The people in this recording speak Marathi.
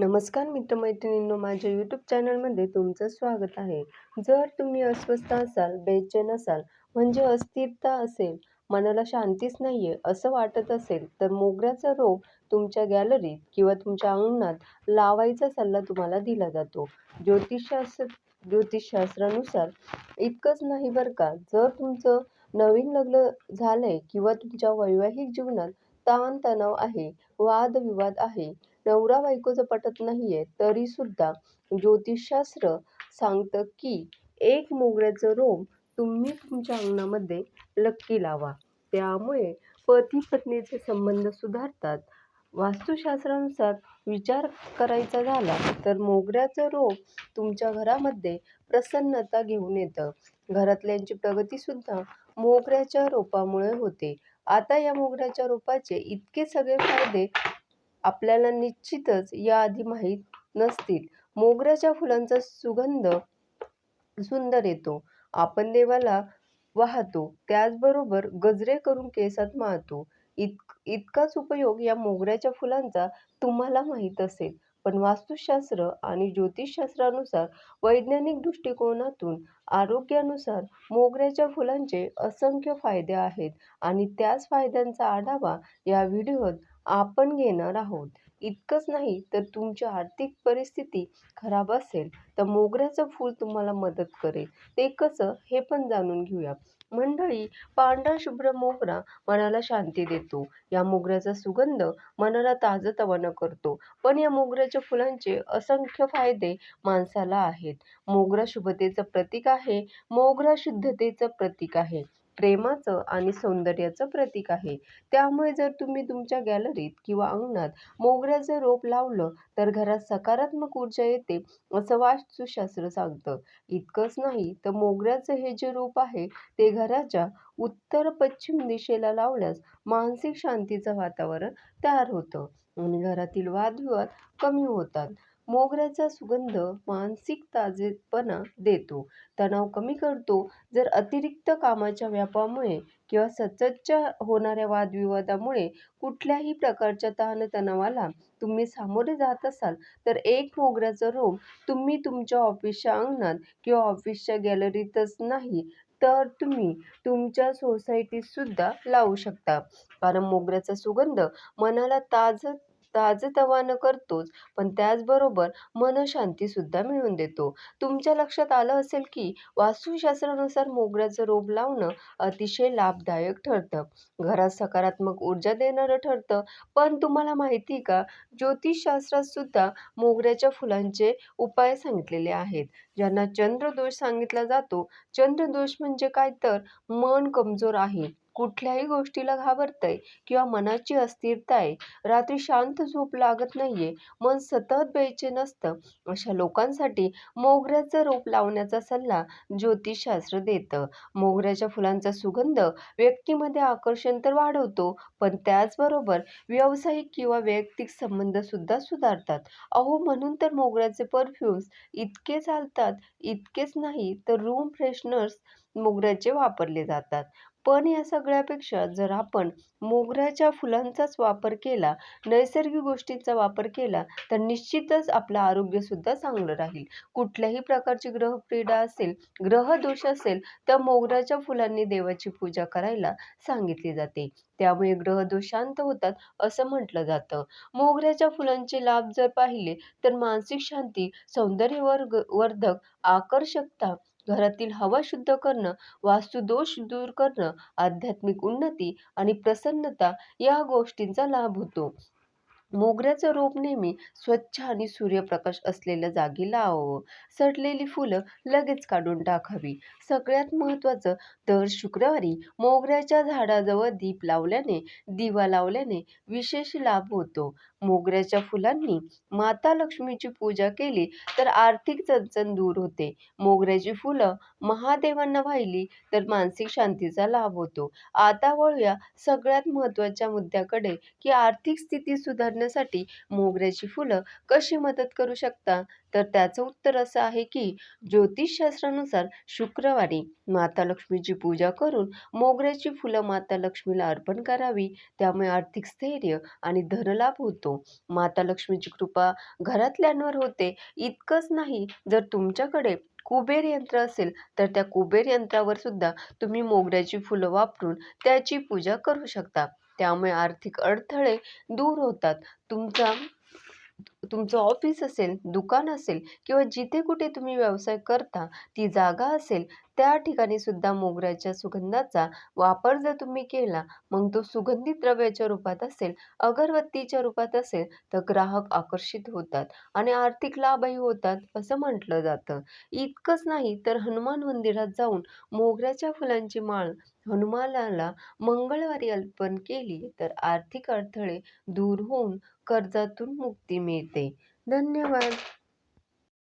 नमस्कार मित्रमैत्रिणींनो माझ्या यूट्यूब चॅनलमध्ये तुमचं स्वागत आहे. जर तुम्ही अस्वस्थ असाल बेचैन असाल म्हणजे अस्थिरता असेल मनाला शांतीच नाही आहे असं वाटत असेल तर मोगऱ्याचा रोप तुमच्या गॅलरीत किंवा तुमच्या अंगणात लावायचा सल्ला तुम्हाला दिला जातो. ज्योतिषशास्त्र ज्योतिषशास्त्रानुसार इतकंच नाही बरं का? जर तुमचं नवीन लग्न झालं आहे किंवा तुमच्या वैवाहिक जीवनात ताणतणाव आहे वादविवाद आहे नवरा बायकोचं पटत नाही आहे तरीसुद्धा ज्योतिषशास्त्र सांगतं की एक मोगऱ्याचं रोप तुम्ही तुमच्या अंगणामध्ये नक्की लावा. त्यामुळे पती पत्नीचे संबंध सुधारतात. वास्तुशास्त्रानुसार विचार करायचा झाला तर मोगऱ्याचं रोप तुमच्या घरामध्ये प्रसन्नता घेऊन येतं. घरातल्यांची प्रगतीसुद्धा मोगऱ्याच्या रोपामुळे होते. आता या मोगऱ्याच्या रोपाचे इतके सगळे फायदे आपल्याला निश्चितच याआधी माहीत नसतील. मोगऱ्याच्या फुलांचा सुगंध सुंदर येतो. आपण देवाला वाहतो त्याचबरोबर गजरे करून केसात माळतो. इत इतकाच उपयोग या मोगऱ्याच्या फुलांचा तुम्हाला माहीत असेल. पण वास्तुशास्त्र आणि ज्योतिषशास्त्रानुसार वैज्ञानिक दृष्टिकोनातून आरोग्यानुसार मोगऱ्याच्या फुलांचे असंख्य फायदे आहेत आणि त्याच फायद्यांचा आढावा या व्हिडिओत आपण घेणार आहोत. इतकंच नाही तर तुमची आर्थिक परिस्थिती खराब असेल तर मोगऱ्याचं फूल तुम्हाला मदत करेल. ते कसं हे पण जाणून घेऊया. मंडळी पांढरा शुभ्र मोगरा मनाला शांती देतो. या मोगऱ्याचा सुगंध मनाला ताजतवानं करतो. पण या मोगऱ्याच्या फुलांचे असंख्य फायदे माणसाला आहेत. मोगरा शुभतेचं प्रतीक आहे. मोगरा शुद्धतेचं प्रतीक आहे. प्रेमाचं आणि सौंदर्याचं प्रतीक आहे. त्यामुळे जर तुम्ही तुमच्या गॅलरीत किंवा अंगणात मोगऱ्याचं रोप लावलं तर घरात सकारात्मक ऊर्जा येते असं वास्तुशास्त्र सांगतं. इतकंच नाही तर मोगऱ्याचं हे जे रोप आहे ते घराच्या उत्तर पश्चिम दिशेला लावल्यास मानसिक शांतीचं वातावरण तयार होतं. आणि घरातील वादविवाद कमी होतात. मोगऱ्याचा सुगंध मानसिक ताजेपणा देतो. तणाव कमी करतो. जर अतिरिक्त कामाच्या व्यापामुळे किंवा सततच्या होणाऱ्या वादविवादामुळे कुठल्याही प्रकारच्या ताणतणावाला तुम्ही सामोरे जात असाल तर एक मोगऱ्याचं रोप तुम्ही तुमच्या ऑफिसच्या अंगणात किंवा ऑफिसच्या गॅलरीतच नाही तर तुम्ही तुमच्या सोसायटीत सुद्धा लावू शकता. कारण मोगऱ्याचा सुगंध मनाला ताज ताजंतवानं करतोच पण त्याचबरोबर मनशांतीसुद्धा मिळवून देतो. तुमच्या लक्षात आलं असेल की वास्तुशास्त्रानुसार मोगऱ्याचं रोप लावणं अतिशय लाभदायक ठरतं. घरात सकारात्मक ऊर्जा देणारं ठरतं. पण तुम्हाला माहिती का? ज्योतिषशास्त्रात सुद्धा मोगऱ्याच्या फुलांचे उपाय सांगितलेले आहेत. ज्यांना चंद्रदोष सांगितला जातो चंद्रदोष म्हणजे काय तर? मन कमजोर आहे. कुठल्याही गोष्टीला घाबरतंय किंवा मनाची अस्थिरता आहे. रात्री शांत झोप लागत नाहीये. मन सतत बेचैन असतं अशा लोकांसाठी मोगऱ्याचं रोप लावण्याचा सल्ला ज्योतिषशास्त्र देतं. मोगऱ्याच्या फुलांचा सुगंध व्यक्तीमध्ये आकर्षण तर वाढवतो पण त्याचबरोबर व्यावसायिक किंवा वैयक्तिक संबंध सुद्धा सुधारतात. अहो म्हणून तर मोगऱ्याचे परफ्युम्स इतके चालतात इतकेच नाही तर रूम फ्रेशनर्स मोगऱ्याचे वापरले जातात. पण या सगळ्यापेक्षा जर आपण मोगऱ्याच्या फुलांचाच वापर केला नैसर्गिक गोष्टींचा वापर केला तर निश्चितच आपलं आरोग्यसुद्धा चांगलं राहील. कुठल्याही प्रकारची ग्रहपीडा असेल ग्रहदोष असेल तर मोगऱ्याच्या फुलांनी देवाची पूजा करायला सांगितली जाते. त्यामुळे ग्रहदोष शांत होतात असं म्हटलं जातं. मोगऱ्याच्या फुलांचे लाभ जर पाहिले तर मानसिक शांती सौंदर्यवर्ग वर्धक आकर्षकता घरातील हवा शुद्ध करणं वास्तुदोष दूर करणं आध्यात्मिक उन्नती आणि प्रसन्नता या गोष्टींचा लाभ होतो. मोगऱ्याचं रोप नेहमी स्वच्छ आणि सूर्यप्रकाश असलेल्या जागी लावावं. सडलेली फुलं लगेच काढून टाकावी. सगळ्यात महत्त्वाचं दर शुक्रवारी मोगऱ्याच्या झाडाजवळ दीप लावल्याने दिवा लावल्याने विशेष लाभ होतो. मोगऱ्याच्या फुलांनी माता लक्ष्मीची पूजा केली तर आर्थिक चणचण दूर होते. मोगऱ्याची फुलं महादेवांना वाहिली तर मानसिक शांतीचा लाभ होतो. आता वळूया सगळ्यात महत्त्वाच्या मुद्द्याकडे की आर्थिक स्थिती सुधारणे करण्यासाठी मोगऱ्याची फुलं कशी मदत करू शकता तर त्याचं उत्तर असं आहे की ज्योतिषशास्त्रानुसार शुक्रवारी माता लक्ष्मीची पूजा करून मोगऱ्याची फुलं माता लक्ष्मीला अर्पण करावी. त्यामुळे आर्थिक स्थैर्य आणि धनलाभ होतो. माता लक्ष्मीची कृपा घरातल्यांवर होते. इतकंच नाही जर तुमच्याकडे कुबेर यंत्र असेल तर त्या कुबेर यंत्रावर सुद्धा तुम्ही मोगऱ्याची फुलं वापरून त्याची पूजा करू शकता. त्यामुळे आर्थिक अडथळे दूर होतात. तुमचा तुमचं ऑफिस असेल दुकान असेल किंवा जिथे कुठे तुम्ही व्यवसाय करता ती जागा असेल त्या ठिकाणी सुद्धा मोगऱ्याच्या सुगंधाचा वापर जर तुम्ही केला मग तो सुगंधित द्रव्याच्या रूपात असेल अगरबत्तीच्या रूपात असेल तर ग्राहक आकर्षित होतात आणि आर्थिक लाभही होतात असं म्हटलं जातं. इतकंच नाही तर हनुमान मंदिरात जाऊन मोगऱ्याच्या फुलांची माळ हनुमानाला मंगळवारी अर्पण केली तर आर्थिक अडथळे दूर होऊन कर्जातून मुक्ती मिळते. धन्यवाद.